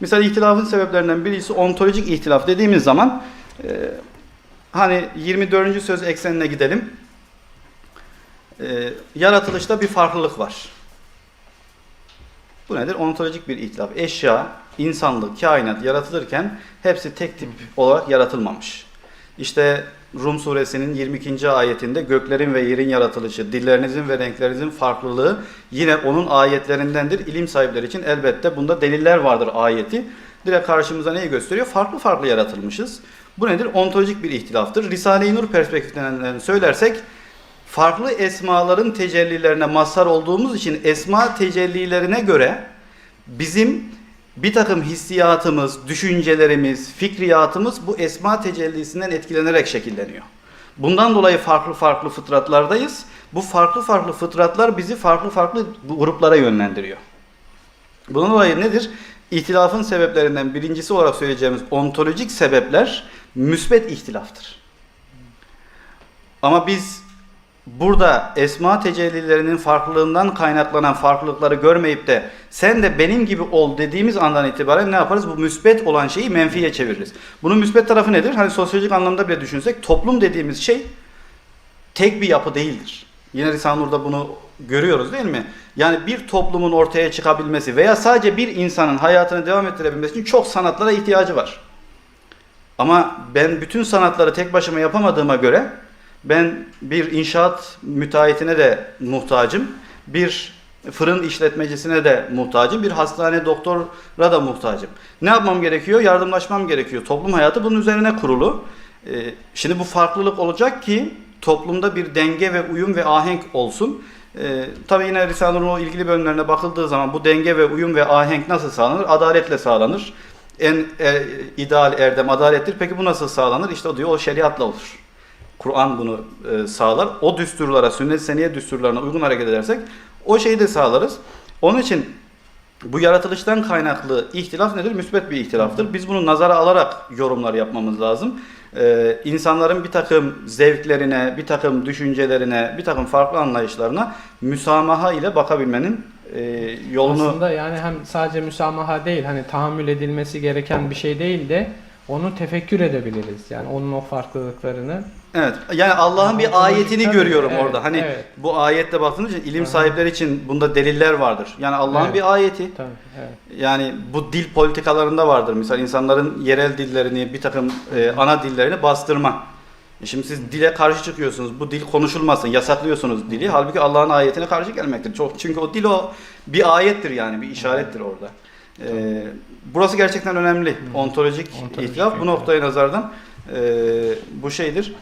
Mesela ihtilafın sebeplerinden birisi ontolojik ihtilaf dediğimiz zaman e, hani 24. söz eksenine gidelim. E, yaratılışta bir farklılık var. Bu nedir? Ontolojik bir ihtilaf. Eşya, insanlık, kainat yaratılırken hepsi tek tip olarak yaratılmamış. İşte Rum suresinin 22. ayetinde göklerin ve yerin yaratılışı, dillerinizin ve renklerinizin farklılığı yine onun ayetlerindendir. İlim sahipleri için elbette bunda deliller vardır ayeti. Direkt karşımıza neyi gösteriyor? Farklı farklı yaratılmışız. Bu nedir? Ontolojik bir ihtilaftır. Risale-i Nur perspektifinden söylersek farklı esmaların tecellilerine mazhar olduğumuz için esma tecellilerine göre bizim bir takım hissiyatımız, düşüncelerimiz, fikriyatımız bu esma tecellisinden etkilenerek şekilleniyor. Bundan dolayı farklı farklı fıtratlardayız. Bu farklı farklı fıtratlar bizi farklı farklı gruplara yönlendiriyor. Bundan dolayı nedir? İhtilafın sebeplerinden birincisi olarak söyleyeceğimiz ontolojik sebepler müsbet ihtilaftır. Ama biz burada esma tecellilerinin farklılığından kaynaklanan farklılıkları görmeyip de sen de benim gibi ol dediğimiz andan itibaren ne yaparız? Bu müsbet olan şeyi menfiye çeviririz. Bunun müsbet tarafı nedir? Hani sosyolojik anlamda bile düşünsek toplum dediğimiz şey tek bir yapı değildir. Yine Risale-i Nur'da bunu görüyoruz değil mi? Yani bir toplumun ortaya çıkabilmesi veya sadece bir insanın hayatını devam ettirebilmesi için çok sanatlara ihtiyacı var. Ama ben bütün sanatları tek başıma yapamadığıma göre ben bir inşaat müteahhitine de muhtacım. Bir fırın işletmecisine de muhtacım. Bir hastane doktora da muhtacım. Ne yapmam gerekiyor? Yardımlaşmam gerekiyor. Toplum hayatı bunun üzerine kurulu. Ee, Şimdi bu farklılık olacak ki toplumda bir denge ve uyum ve ahenk olsun. Ee, tabii yine Risale-i ilgili bölümlerine bakıldığı zaman bu denge ve uyum ve ahenk nasıl sağlanır? Adaletle sağlanır. En e, ideal erdem adalettir. Peki bu nasıl sağlanır? İşte o diyor o şeriatla olur. Kur'an bunu e, sağlar. O düsturlara, sünnet seniye düsturlarına uygun hareket edersek o şeyi de sağlarız. Onun için bu yaratılıştan kaynaklı ihtilaf nedir? Müsbet bir ihtilaftır. Biz bunu nazara alarak yorumlar yapmamız lazım. Ee, insanların bir takım zevklerine, bir takım düşüncelerine, bir takım farklı anlayışlarına müsamaha ile bakabilmenin e, yolunu... Aslında yani hem sadece müsamaha değil hani tahammül edilmesi gereken bir şey değil de onu tefekkür edebiliriz. Yani onun o farklılıklarını. Evet. Yani Allah'ın bir ayetini görüyorum evet, orada. Hani evet. bu ayette baktığınız için ilim Aha. sahipleri için bunda deliller vardır. Yani Allah'ın Evet. bir ayeti. Tabii evet. Yani bu dil politikalarında vardır. Mesela insanların yerel dillerini, bir takım e, ana dillerini bastırma. E Şimdi siz dile karşı çıkıyorsunuz. Bu dil konuşulmasın. Yasaklıyorsunuz dili. Halbuki Allah'ın ayetine karşı gelmektir. Çok çünkü o dil o bir ayettir yani, bir işarettir orada. E, burası gerçekten önemli. Ontolojik, Ontolojik ihtilaf. Bu noktaya nazardan e, bu şeydir.